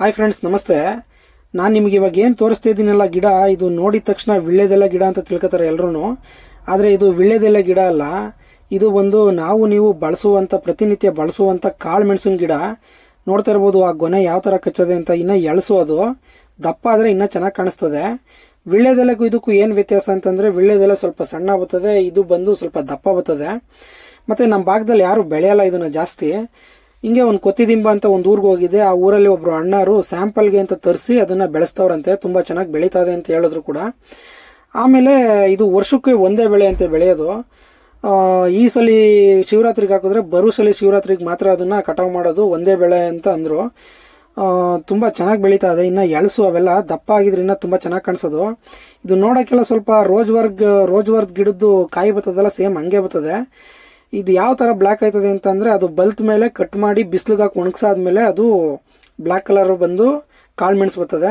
Hi friends ನಮಸ್ತೆ. ನಾನು ನಿಮಗೆ ಇವಾಗ ಏನು ತೋರಿಸ್ತಾ ಇದ್ದೀನಲ್ಲ ಗಿಡ, ಇದು ನೋಡಿದ ತಕ್ಷಣ ವಿಳ್ಳೆದೆಲ್ಲ ಗಿಡ ಅಂತ ತಿಳ್ಕೊತಾರೆ ಎಲ್ಲರೂ ಆದರೆ ಇದು ವಿಳ್ಳೆದೆಲ್ಲ ಗಿಡ ಅಲ್ಲ. ಇದು ಒಂದು ನಾವು ನೀವು ಬಳಸುವಂಥ ಪ್ರತಿನಿತ್ಯ ಬಳಸುವಂಥ ಕಾಳು ಮೆಣಸಿನ ಗಿಡ. ನೋಡ್ತಾ ಇರ್ಬೋದು ಆ ಗೊನೆ ಯಾವ ಥರ ಕಚ್ಚದೆ ಅಂತ ಇನ್ನೂ ಎಳಸೋದು ದಪ್ಪ ಆದರೆ ಇನ್ನೂ ಚೆನ್ನಾಗಿ ಕಾಣಿಸ್ತದೆ. ವಿಳ್ಳೆದೆಲೆಗೂ ಇದಕ್ಕೂ ಏನು ವ್ಯತ್ಯಾಸ ಅಂತಂದರೆ ವಿಳ್ಳೆದೆಲ್ಲ ಸ್ವಲ್ಪ ಸಣ್ಣ ಬರ್ತದೆ, ಇದು ಬಂದು ಸ್ವಲ್ಪ ದಪ್ಪ ಬರ್ತದೆ. ಮತ್ತು ನಮ್ಮ ಭಾಗದಲ್ಲಿ ಯಾರು ಬೆಳೆಯಲ್ಲ ಇದನ್ನು ಜಾಸ್ತಿ. ಹಿಂಗೆ ಒಂದು ಕೊತ್ತಿದಿಂಬ ಅಂತ ಒಂದು ಊರಿಗೆ ಹೋಗಿದೆ. ಆ ಊರಲ್ಲಿ ಒಬ್ರು ಅಣ್ಣರು ಸ್ಯಾಂಪಲ್ಗೆ ಅಂತ ತರಿಸಿ ಅದನ್ನ ಬೆಳೆಸ್ತವ್ರಂತೆ. ತುಂಬಾ ಚೆನ್ನಾಗಿ ಬೆಳೀತಾ ಇದೆ ಅಂತ ಹೇಳಿದ್ರು ಕೂಡ. ಆಮೇಲೆ ಇದು ವರ್ಷಕ್ಕೆ ಒಂದೇ ಬೆಳೆ ಅಂತ ಬೆಳೆಯೋದು. ಈ ಸಲ ಶಿವರಾತ್ರಿಗೆ ಹಾಕಿದ್ರೆ ಬರೋ ಸಲ ಶಿವರಾತ್ರಿಗೆ ಮಾತ್ರ ಅದನ್ನ ಕಟಾವು ಮಾಡೋದು ಒಂದೇ ಬೆಳೆ ಅಂತ ಅಂದರು. ತುಂಬ ಚೆನ್ನಾಗಿ ಬೆಳೀತಾ ಇದೆ ಇನ್ನು ಎಳಸು ಅವೆಲ್ಲ ದಪ್ಪ ಆಗಿದ್ರಿಂದ ತುಂಬಾ ಚೆನ್ನಾಗಿ ಕಾಣಿಸೋದು. ಇದು ನೋಡೋಕ್ಕೆಲ್ಲ ಸ್ವಲ್ಪ ರೋಜ್ ವರ್ಗ್ ರೋಜ್ ವರ್ಗ್ ಗಿಡದ್ದು ಕಾಯಿ ಬರ್ತದಲ್ಲ, ಸೇಮ್ ಹಂಗೆ ಬರ್ತದೆ. ಇದು ಯಾವ ಥರ ಬ್ಲ್ಯಾಕ್ ಆಯ್ತದೆ ಅಂತಂದರೆ ಅದು ಬಲ್ತ್ ಮೇಲೆ ಕಟ್ ಮಾಡಿ ಬಿಸಿಲಿಗೆ ಹಾಕಿ ಒಣಗಿಸಾದ್ಮೇಲೆ ಅದು ಬ್ಲ್ಯಾಕ್ ಕಲರ್ ಬಂದು ಕಾಳು ಮೆಣಸು ಬರ್ತದೆ.